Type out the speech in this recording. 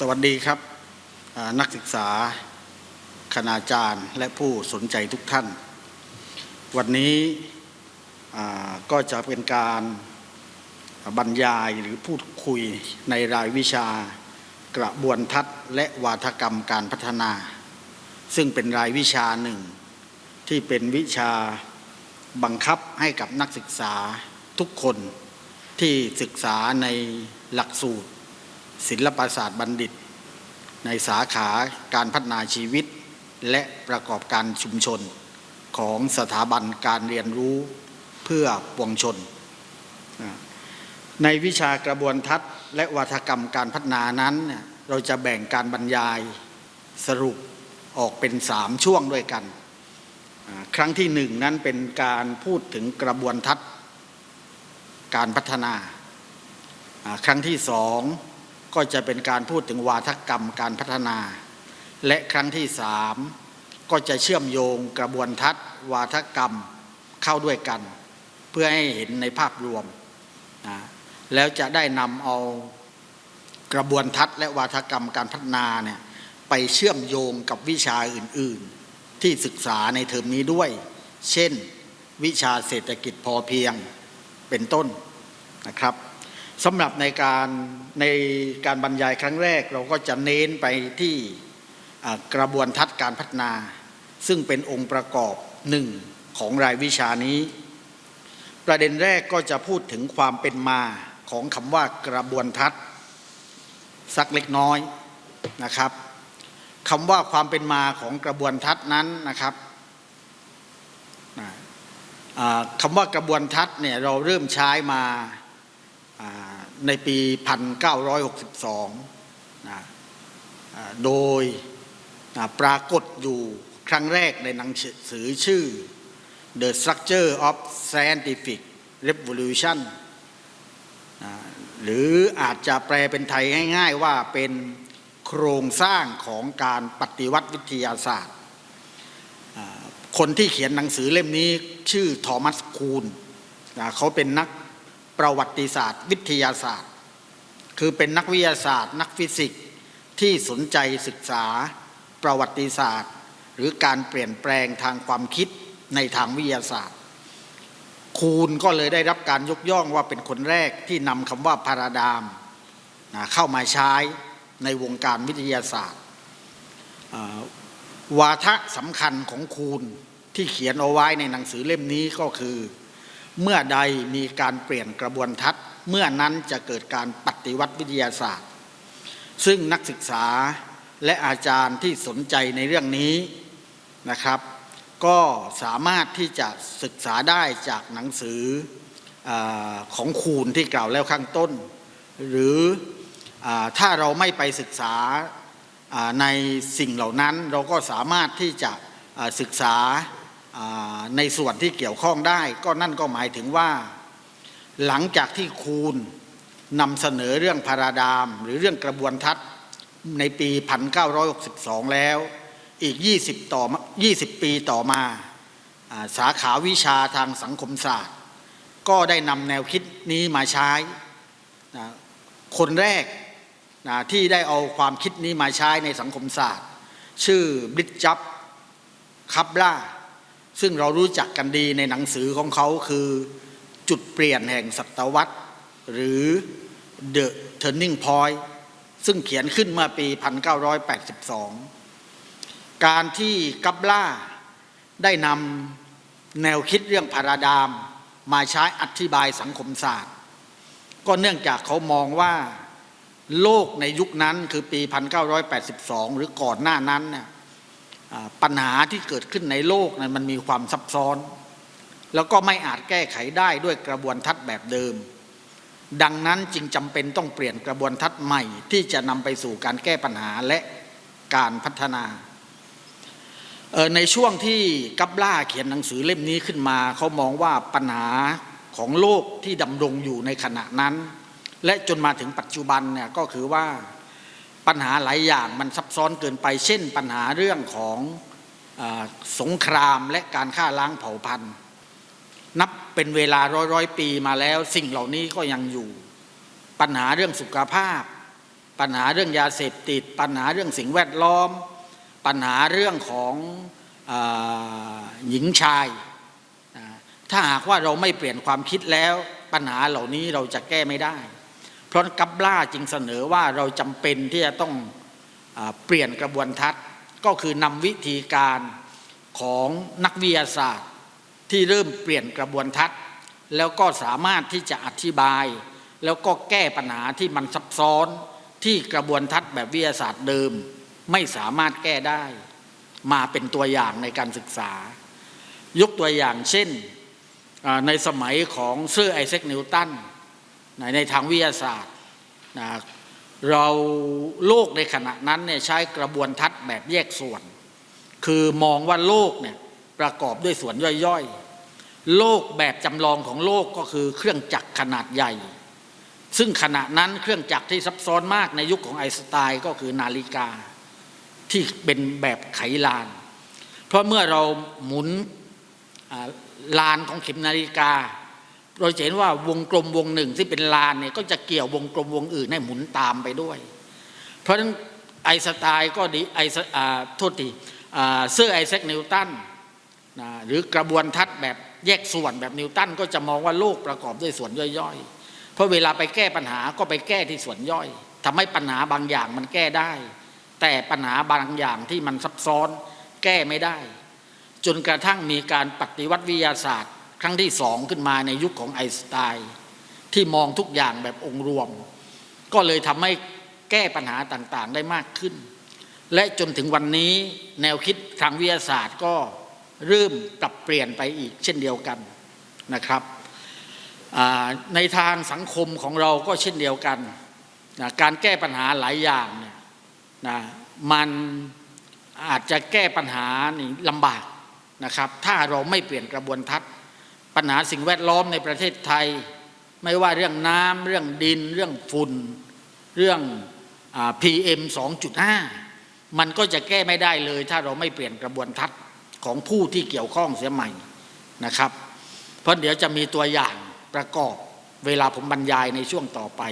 สวัสดีครับนักศึกษาคณาจารย์และผู้สนใจทุกท่าน วันนี้ก็จะเป็นการบรรยายหรือพูดคุยในรายวิชากระบวนทัศน์และวาทกรรมการพัฒนา ซึ่งเป็นรายวิชาหนึ่ง ที่เป็นวิชาบังคับให้กับนักศึกษาทุกคนที่ศึกษาในหลักสูตร ศิลปศาสตร์บัณฑิต ในสาขาการพัฒนาชีวิต และประกอบการชุมชน ของสถาบันการเรียนรู้เพื่อปวงชน ในวิชากระบวนทัศน์ และวัฒกรรมการพัฒนานั้น เราจะแบ่งการบรรยายสรุปออกเป็นสามช่วงด้วยกัน ครั้งที่หนึ่งนั้นเป็นการพูดถึงกระบวนทัศน์การพัฒนา ครั้งที่สอง ก็จะเป็นการพูดถึงวาทกรรมการพัฒนา และครั้งที่สามก็จะเชื่อมโยงกระบวนทัศน์วาทกรรมเข้าด้วยกัน เพื่อให้เห็นในภาพรวมนะแล้วจะได้นำเอากระบวนทัศน์และวาทกรรมการพัฒนาเนี่ยไปเชื่อมโยงกับวิชาอื่น ๆ ที่ศึกษาในเทอมนี้ด้วย เช่น วิชาเศรษฐกิจพอเพียงเป็นต้นนะครับ สำหรับในการในการบรรยายครั้งแรก เราก็จะเน้นไปที่กระบวนทัศน์การพัฒนา ซึ่งเป็นองค์ประกอบหนึ่งของรายวิชานี้ ประเด็นแรกก็จะพูดถึงความเป็นมาของคำว่ากระบวนทัศน์สักเล็กน้อยนะครับคำว่าความเป็นมาของกระบวนทัศน์นั้นนะครับคำว่ากระบวนทัศน์เนี่ยเราเริ่มใช้มา ในปี 1962นะโดยปรากฏอยู่ครั้งแรกในหนังสือชื่อ The Structure of Scientific Revolution หรืออาจจะแปลเป็นไทยง่าย ๆ ว่าเป็นโครงสร้างของการปฏิวัติวิทยาศาสตร์ คนที่เขียนหนังสือเล่มนี้ชื่อทอมัสคูนเขาเป็นนัก ประวัติศาสตร์ วิทยาศาสตร์ คือเป็นนักวิทยาศาสตร์ นักฟิสิกส์ที่สนใจศึกษา ประวัติศาสตร์ หรือการเปลี่ยนแปลงทางความคิดในทางวิทยาศาสตร์ คูณก็เลยได้รับการยกย่องว่าเป็นคนแรกที่นำคำว่าพาราดามนะเข้ามาใช้ในวงการวิทยาศาสตร์ วาทะสำคัญของคูณที่เขียนเอาไว้ในหนังสือเล่มนี้ก็คือ เมื่อใดมีการเปลี่ยนกระบวนทัศน์ เมื่อนั้นจะเกิดการปฏิวัติวิทยาศาสตร์ ซึ่งนักศึกษาและอาจารย์ที่สนใจในเรื่องนี้นะครับ ก็สามารถที่จะศึกษาได้จากหนังสืออของคูณที่กล่าวแล้วข้างต้น หรืออถ้าเราไม่ไปศึกษาในสิ่งเหล่านั้นเราก็สามารถที่จะศึกษาา ในส่วนที่เกี่ยวข้องได้ ก็นั่นก็หมายถึงว่า หลังจากที่คูณนำเสนอเรื่องพาราดาม หรือเรื่องกระบวนทัศน์ในปี 1962 แล้ว อีก 20 ต่อ 20 ปีต่อมาอ่าสาขาวิชาทางสังคมศาสตร์ ก็ได้นำแนวคิดนี้มาใช้นะคนแรกนะที่ได้เอาความคิดนี้มาใช้ในสังคมศาสตร์ ชื่อบริดจับคับล่า ซึ่งเรารู้จักกันดีในหนังสือของเขาคือจุดเปลี่ยนแห่งศตวรรษ หรือ The Turning Point ซึ่งเขียนขึ้นเมื่อปี 1982 การที่กัปล่าได้นำแนวคิดเรื่องพาราดามมาใช้อธิบายสังคมศาสตร์ ก็เนื่องจากเขามองว่าโลกในยุคนั้นคือปี 1982 หรือก่อนหน้านั้นเนี่ย ปัญหาที่เกิดขึ้นในโลกนั้นมันมีความซับซ้อน แล้วก็ไม่อาจแก้ไขได้ด้วยกระบวนทัศน์แบบเดิม ดังนั้นจึงจำเป็นต้องเปลี่ยนกระบวนทัศน์ใหม่ ที่จะนำไปสู่การแก้ปัญหาและการพัฒนาในช่วงที่กัปล่าเขียนหนังสือเล่มนี้ขึ้นมา เขามองว่าปัญหาของโลกที่ดำรงอยู่ในขณะนั้น และจนมาถึงปัจจุบันเนี่ยก็คือว่า ปัญหาหลายอย่างมันซับซ้อนเกินไป เช่นปัญหาเรื่องของอสงครามและการฆ่าล้างเผ่าพันธุ์ นับเป็นเวลาร้อยร้อยปีมาแล้วสิ่งเหล่านี้ก็ยังอยู่ ปัญหาเรื่องสุขภาพ ปัญหาเรื่องยาเสพติด ปัญหาเรื่องสิ่งแวดล้อม ปัญหาเรื่องของอหญิงชาย ถ้าหากว่าเราไม่เปลี่ยนความคิดแล้วปัญหาเหล่านี้เราจะแก้ไม่ได้ เพราะกัปล่าจึงเสนอว่าเราจำเป็นที่จะต้องอเปลี่ยนกระบวนทัศน์ก็คือนำวิธีการของนักวิทยาศาสตร์ ที่เริ่มเปลี่ยนกระบวนทัศน์ แล้วก็สามารถที่จะอธิบาย แล้วก็แก้ปัญหาที่มันซับซ้อนที่กระบวนทัศน์แบบวิทยาศาสตร์เดิม ไม่สามารถแก้ได้ มาเป็นตัวอย่างในการศึกษา ยกตัวอย่างเช่นในสมัยของเซอร์ไอแซคนิวตันในในทางวิทยาศาสตร์นะเราโลกในขณะนั้นเนี่ยใช้กระบวนทัศน์แบบแยกส่วน คือมองว่าโลกเนี่ยประกอบด้วยส่วนย่อยๆ โลกแบบจำลองของโลกก็คือเครื่องจักรขนาดใหญ่ ซึ่งขณะนั้นเครื่องจักรที่ซับซ้อนมากในยุคของไอน์สไตน์ก็คือนาฬิกา ที่เป็นแบบไขลาน เพราะเมื่อเราหมุนลานของเข็มนาฬิกา เราจะเห็นว่าวงกลมวงหนึ่งที่เป็นลานเนี่ยก็จะเกี่ยววงกลมวงอื่นให้หมุนตามไปด้วย เพราะฉะนั้นไอสไตน์ก็ดีไอน์สอ่าโทษทีอ่าเซอร์ไอแซคนิวตันนะหรือกระบวนทัศน์แบบแยกส่วนแบบนิวตันก็จะมองว่าโลกประกอบด้วยส่วนย่อยๆ เพราะเวลาไปแก้ปัญหาก็ไปแก้ที่ส่วนย่อยทำให้ปัญหาบางอย่างมันแก้ได้ แต่ปัญหาบางอย่างที่มันซับซ้อนแก้ไม่ได้ จนกระทั่งมีการปฏิวัติวิทยาศาสตร์ ครั้งที่สองขึ้นมาในยุคของไอสไตน์ที่มองทุกอย่างแบบองค์รวม ก็เลยทำให้แก้ปัญหาต่างๆได้มากขึ้น และจนถึงวันนี้แนวคิดทางวิทยาศาสตร์ก็เริ่มปรับเปลี่ยนไปอีกเช่นเดียวกันนะครับในทางสังคมของเราก็เช่นเดียวกันนะการแก้ปัญหาหลายอย่างเนี่ยนะมันอาจจะแก้ปัญหานี่ลำบากนะครับ ถ้าเราไม่เปลี่ยนกระบวนทัศน์ ปัญหาสิ่งแวดล้อมในประเทศไทย ไม่ว่าเรื่องน้ำเรื่องดิน เรื่องฝุ่น เรื่องอ PM 2.5 มันก็จะแก้ไม่ได้เลย ถ้าเราไม่เปลี่ยนกระบวนทัศน์ของผู้ที่เกี่ยวข้องเสียใหม่นะครับ เพราะเดี๋ยวจะมีตัวอย่างประกอบเวลาผมบรรยายในช่วงต่อไป